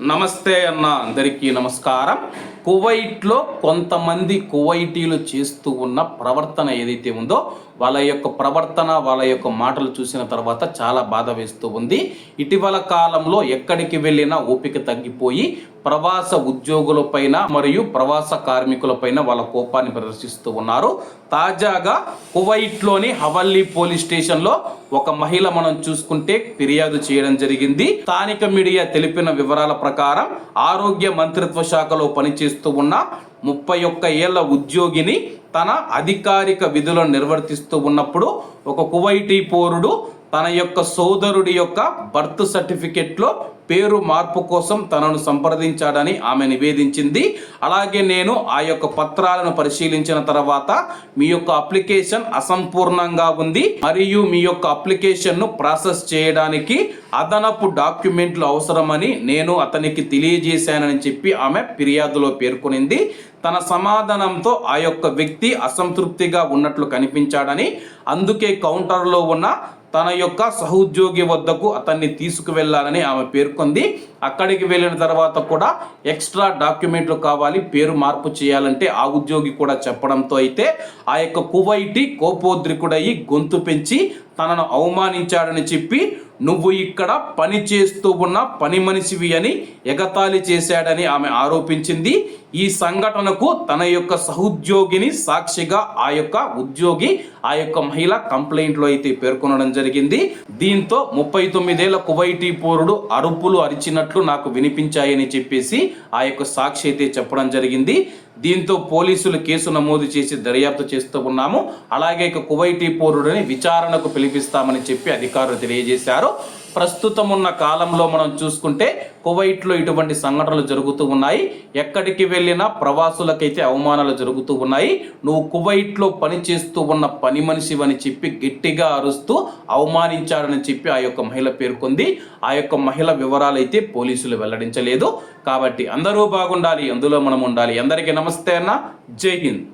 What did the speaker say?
నమస్తే అన్న అందరికీ నమస్కారం. కువైట్లో కొంతమంది కువైటీలు చేస్తూ ఉన్న ప్రవర్తన ఏదైతే ఉందో వాళ్ళ యొక్క ప్రవర్తన వాళ్ళ యొక్క మాటలు చూసిన తర్వాత చాలా బాధ వేస్తూ ఉంది. ఇటీవల కాలంలో ఎక్కడికి వెళ్ళినా ఓపిక తగ్గిపోయి ప్రవాస ఉద్యోగులపైన మరియు ప్రవాస కార్మికులపైన వాళ్ళ కోపాన్ని ప్రదర్శిస్తూ ఉన్నారు. తాజాగా కువైట్లోని హవల్లీ పోలీస్ స్టేషన్లో ఒక మహిళ మనం చూసుకుంటే ఫిర్యాదు చేయడం జరిగింది. స్థానిక మీడియా తెలిపిన వివరాల ప్రకారం ఆరోగ్య మంత్రిత్వ శాఖలో పనిచేస్తూ ఉన్న ముప్పై ఒక్క ఏళ్ళ ఉద్యోగిని తన అధికారిక విధులను నిర్వర్తిస్తూ ఉన్నప్పుడు ఒక కువైటీ పౌరుడు తన యొక్క సోదరుడి యొక్క బర్త్ సర్టిఫికెట్లో పేరు మార్పు కోసం తనను సంప్రదించాడని ఆమె నివేదించింది. అలాగే నేను ఆ యొక్క పత్రాలను పరిశీలించిన తర్వాత మీ యొక్క అప్లికేషన్ అసంపూర్ణంగా ఉంది. మరియు మీ యొక్క అప్లికేషన్ను ప్రాసెస్ చేయడానికి అదనపు డాక్యుమెంట్లు అవసరమని నేను అతనికి తెలియజేశానని చెప్పి ఆమె ఫిర్యాదులో పేర్కొనింది. తన సమాధానంతో ఆ యొక్క వ్యక్తి అసంతృప్తిగా ఉన్నట్లు కనిపించాడని అందుకే కౌంటర్లో ఉన్న తన యొక్క సహోద్యోగి వద్దకు అతన్ని తీసుకువెళ్ళాలని ఆమె పేర్కొంది. అక్కడికి వెళ్ళిన తర్వాత కూడా ఎక్స్ట్రా డాక్యుమెంట్లు కావాలి పేరు మార్పు చేయాలంటే ఆ ఉద్యోగి కూడా చెప్పడంతో అయితే ఆ యొక్క కువైటి కోపోద్రికుడయి గొంతు పెంచి తనను అవమానించాడని చెప్పి నువ్వు ఇక్కడ పని చేస్తూ ఉన్న పని మనిషివి అని ఎగతాళి చేశాడని ఆమె ఆరోపించింది. ఈ సంఘటనకు తన యొక్క సహోద్యోగిని సాక్షిగా ఆ యొక్క ఉద్యోగి ఆ యొక్క మహిళ కంప్లైంట్లో అయితే పేర్కొనడం జరిగింది. దీంతో ముప్పై తొమ్మిదేళ్ళ కువైటీ పౌరుడు అరుపులు అరిచినట్లు నాకు వినిపించాయని చెప్పేసి ఆ యొక్క సాక్షి అయితే చెప్పడం జరిగింది. దీంతో పోలీసులు కేసు నమోదు చేసి దర్యాప్తు చేస్తూ ఉన్నాము. అలాగే ఇక కువైటీ పౌరుడిని విచారణకు పిలిపిస్తామని చెప్పి అధికారులు తెలియజేశారు. ప్రస్తుతం ఉన్న కాలంలో మనం చూసుకుంటే కువైట్లో ఇటువంటి సంఘటనలు జరుగుతూ ఉన్నాయి. ఎక్కడికి వెళ్ళినా ప్రవాసులకైతే అవమానాలు జరుగుతూ ఉన్నాయి. నువ్వు కువైట్లో పని చేస్తూ ఉన్న పని మనిషివని చెప్పి గట్టిగా అరుస్తూ అవమానించాడని చెప్పి ఆ యొక్క మహిళ పేర్కొంది. ఆ యొక్క మహిళ వివరాలు అయితే పోలీసులు వెల్లడించలేదు. కాబట్టి అందరూ బాగుండాలి అందులో మనం ఉండాలి. అందరికీ నమస్తే అన్న. జై హింద్.